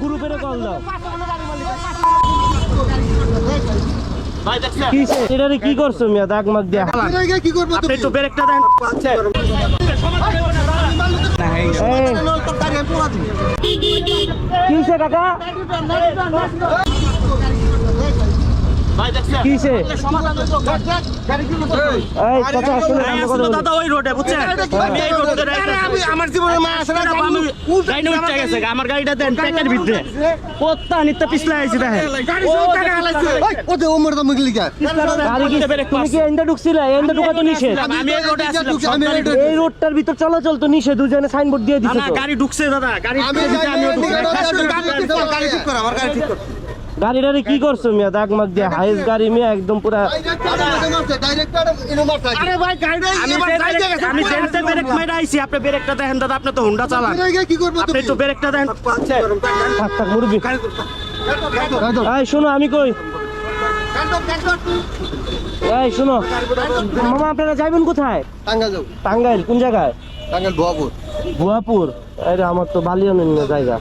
গ্রুপের কল দাও এটারে কি করছ মিয়া দাগ মাগ দিয়া কি করব আপনি একটু ব্রেকটা দেন কিসে কাকা আমরা কথা বলি। দাদা ওই রোডে বুঝছেন? আমি এই আমার জীবনে মা আসে না আমি গাড়ি উঠে গেছে আমার গাড়িটা দেন প্যাকের ভিতরে। কোত্তা নিতে পিছলে আইছি দেখেন। ওতে ওমর তো মুগলি কা? গাড়ি কি তুমি কি এন্ডা ঢুকছিলে? এন্ডা ঢুকা তো নিষেধ? আমি এই রোডে আমি এই রোডটার ভিতর চলাচল তো নিষেধ দুজনে সাইনবোর্ড দিয়ে দিছে না গাড়ি ঢুকছে দাদা গাড়ি আমি ঢুকছে, ঢুকছি। গাড়ি ঠিক কর আমার গাড়ি ঠিক কর। গাড়িটারে কি করছ মিয়া? দাগ মাগ দিয়ে। হাইস গাড়ি মিয়া একদম পুরা ডাইরেক্ট আরে ভাই আমি ব্রেক- জেনতে ব্রেক মেরে আইছি আপনি ব্রেকটা দেখেন দাদা আপনি তো হুন্ডা চালান। কি করব আপনি একটু ব্রেকটা দেখেন থাক মুরবি এই শোনো আমি কই? এই শোনো। মামা আপনারা যাইবেন কোথায়? টাঙ্গা যাও টাঙ্গাইল কোন জায়গায়? ভুয়াপুর। আরে আমার তো বালিয়ান জায়গা।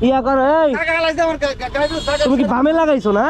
ইয়া করো এই তুমি কি বামে লাগাইছো না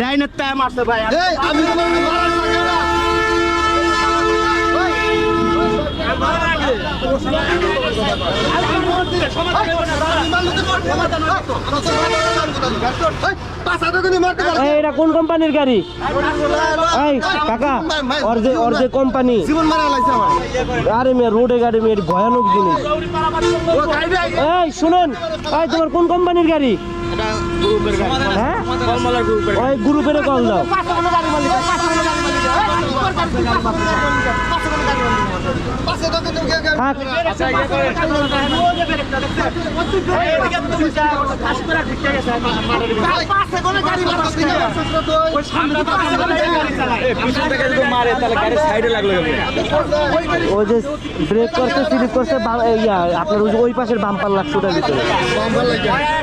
ডাইনের টাইম আছে ভাই আমি এটা কোন কোম্পানির গাড়ি? কাকা, ওর যে কোম্পানি। আরে মেয়ে, রোডে গাড়ি, মেয়ে ভয়ানক জিনিস। এই, শুনেন, এই, তোমার কোন কোম্পানির গাড়ি? হ্যাঁ? ওই গ্রুপের কল দাও। ওই যে ব্রেক করতে স্লিপ এই আপনার ওই পাশের বাম্পার লাগছে ওটার ভিতরে।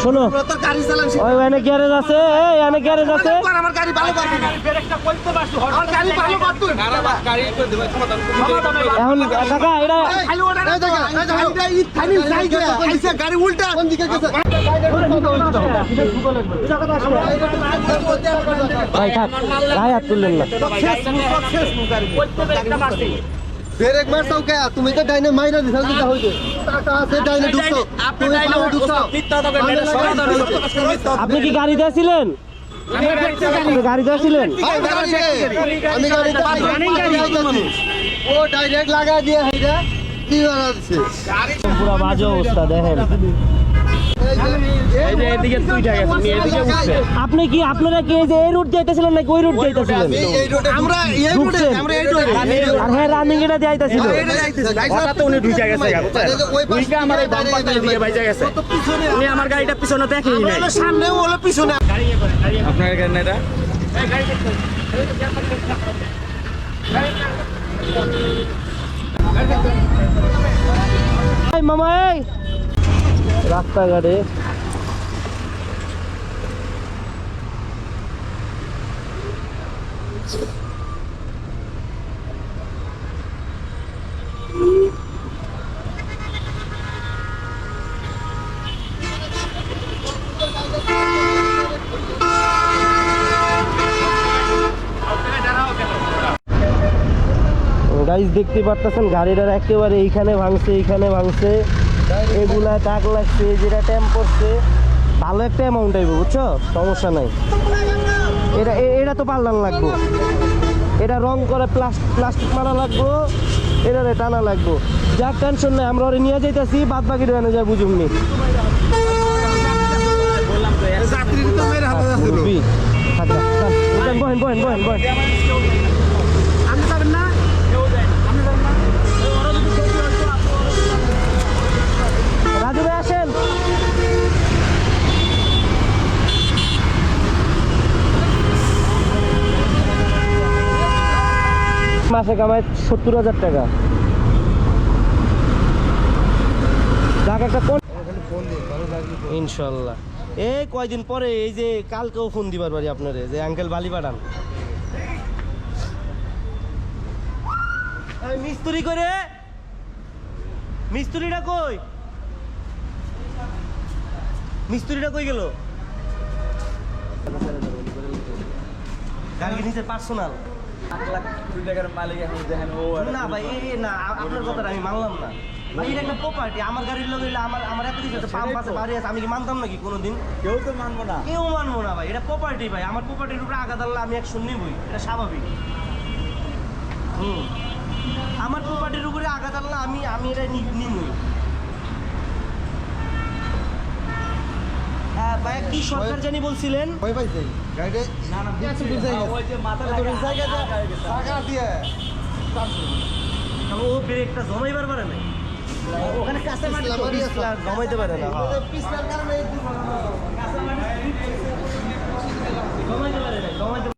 গাড়ি শোনো গাড়ি ওই এনে গ্যারেজ আছে এই এনে গ্যারেজ আছে আমার গাড়ি ভালো পারবি না আমার গাড়ি ভালো পারতুই এখন কাকা এটা খালি ওটা এই দেখা এই দেখা গাড়িটা ই খালি যাই গিয়া আইছে গাড়ি উল্টা কোন দিকে গেছে ভাই থাক গায়ে হাত তুললেন না ব্রেক মারছাও কে? তুমি তো ডাইনে মাইরা দিছাও যেটা হইছে। টাকা আছে ডাইনে ঢুকছো। পাও ঢুকছো। আপনি কি গাড়িতে ছিলেন আপনি গাড়িতে ছিলেন আমি গাড়ি আমি গাড়ি ও ডাইরেক্ট লাগা দিয়ে হাইরা কি বানাচ্ছে পুরো বাজে অবস্থা দেখেন। আপনি কি আপনারা কি এই এই রুট যাইতেছিলেন নাকি ওই রুট যাইতেছিলেন? আমরা এই রোডে আমরা এই আর হ্যাঁ রানিং এটা যাইতেছিল। হঠাৎ উনি ঢুকে গেছে ওই আমার এই বাম্পারটা এদিকে বাইজা গেছে। উনি আমার গাড়িটা পিছনে দেখেই নাই। সামনে হলো পিছনে। আপনার গাড়ি না এটা? এই মামা এই। রাস্তাঘাটে দেখতে পারতেছেন, গাড়িটার একেবারে এইখানে ভাঙছে এইখানে ভাঙছে। এগুলা দাগ লাগছে যেটা ট্যাম্প করছে, ভালো একটা অ্যামাউন্ট আইব, বুঝছ? সমস্যা নাই। এটা এটা তো পাল্লার লাগবো। এটা রং করে প্লাস্টিক মারা লাগবো এটা টানা লাগবো। যার টেনশন নাই আমরা ওরে নিয়ে যাইতেছি বাদ বাকি এনে যায় বুঝুমনি বহেন বহেন বহেন বহেন আপনি যাবেন না রাজু ভাই আসেন মাসে কামায় সত্তর হাজার টাকা। ইনশাল্লাহ। কয়দিন পরে এই যে কালকেও ফোন দিবার পারি আপনারে, যে আঙ্কেল বালি পাঠান। মিস্ত্রি করে কই? কই গেল? পার্সোনাল। না ভাই এই এই না আপনার কথাটা আমি মানলাম না। ভাই এটা একটা প্রপার্টি আমার গাড়ির লোক হইলে আমার আমার এত কিছু পাম্প আছে বাড়ি আছে আমি কি মানতাম নাকি কোনোদিন? কেউ তো মানবো না। কেউ মানবো না ভাই এটা প্রপার্টি ভাই আমার প্রপার্টির উপরে আঘাত আনলে আমি একশো নিবই এটা স্বাভাবিক। হুম। আমার প্রপার্টির উপরে আঘাত আনলে আমি আমি এটা নিবই। সরকার জানি বলছিলেন? ভয় পাইছে। গাড়িটা না না ওই যে মাথা লাগা টাকা দিয়ে। ও ব্রেকটা জমাইবার পারে না ওখানে কাঁচা মাটি জমাইতে পারে না। পিছলার কারণে জমাইতে পারে না জমাইতে